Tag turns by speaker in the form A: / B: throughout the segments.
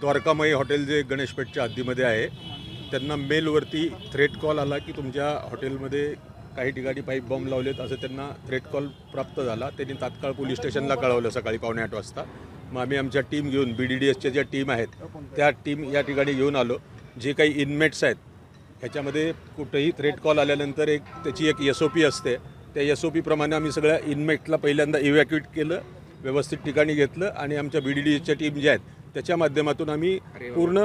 A: द्वारकामयी hotel जे गणेशपेठच्या हद्दीमध्ये आहे त्यांना मेलवरती थ्रेट कॉल आला की तुमच्या हॉटेलमध्ये काही ठिकाणी पाईप बॉम्ब लावलेत असं त्यांना थ्रेट कॉल प्राप्त झाला. त्यांनी तात्काळ पोलीस स्टेशनला कळवलं सकाळी पावणे आठ वाजता. मग आम्ही आमच्या टीम घेऊन बी डी डी एसच्या ज्या टीम आहेत त्या टीम या ठिकाणी घेऊन आलो. जे काही इनमेट्स आहेत ह्याच्यामध्ये कुठेही थ्रेट कॉल आल्यानंतर एक त्याची एक एस ओ पी असते. त्या एस ओ पीप्रमाणे आम्ही सगळ्या इनमेटला पहिल्यांदा इव्हॅक्युएट केलं व्यवस्थित ठिकाणी घेतलं आणि आमच्या बी डी डी एसच्या टीम ज्या आहेत त्याच्या माध्यमातून आम्ही पूर्ण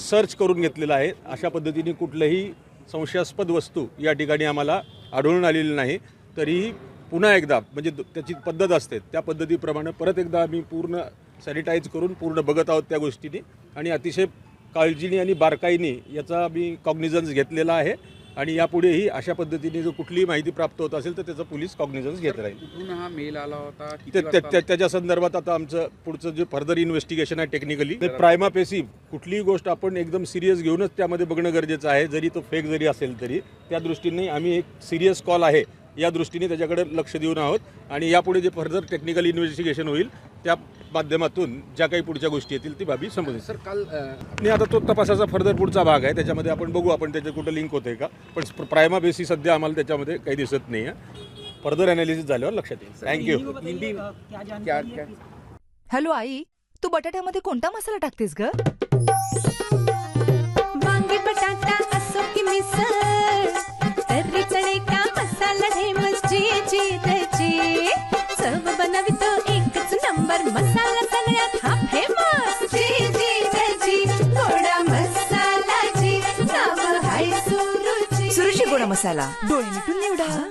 A: सर्च करून घेतलेलं आहे. अशा पद्धतीने कुठलंही संशयास्पद वस्तू या ठिकाणी आम्हाला आढळून आलेली नाही. तरीही पुन्हा एकदा म्हणजे त्याची पद्धत असते. त्या पद्धतीप्रमाणे परत एकदा आम्ही पूर्ण सॅनिटाईज करून पूर्ण बघत आहोत त्या गोष्टीने. आणि अतिशय काळजीने आणि बारकाईने याचा आम्ही कॉग्निझन्स घेतलेला आहे. आणि यापुढेही अशा पद्धतीने जर कुठलीही माहिती प्राप्त होत असेल तर त्याचा पोलीस कॉग्निझन्स घेत राहील.
B: कुठून हा मेल आला होता? किती
A: त्या- त्या-
B: वाजता?
A: त्या- त्याच्या संदर्भात आता आमचं पुढचं जे फर्दर इन्व्हेस्टिगेशन आहे टेक्निकली ते प्रायमा पेसी कुठलीही गोष्ट आपण एकदम सिरियस घेऊनच त्यामध्ये बघणं गरजेचं आहे जरी तो फेक जरी असेल तरी. त्या दृष्टीने आम्ही एक सिरियस कॉल आहे या दृष्टीने त्याच्याकडे लक्ष देऊन आहोत. आणि यापुढे जे फर्दर टेक्निकल इन्व्हेस्टिगेशन होईल त्या माध्यमातून ज्या काही पुढच्या गोष्टी येतील ती बाबी संबंधित
B: सर काल
A: आणि आता तो तपासाचा फर्दर पुढचा भाग आहे. त्याच्यामध्ये आपण बघू आपण त्याचे कुठं लिंक होते का. पण प्रायमा बेसी सध्या आम्हाला त्याच्यामध्ये काही दिसत नाही आहे फर्दर अनालिसिस झाल्यावर लक्षात येईल. थँक्यू
C: हॅलो आई तू बटाट्यामध्ये कोणता मसाला टाकतेस ग?
D: मसाला सगळ्यात हा फेमस जी जी त्याची गोडा मसाला जी नाव हाय सुरुची.
C: सुरुची गोडा मसाला. डोळे मिटून निवडा.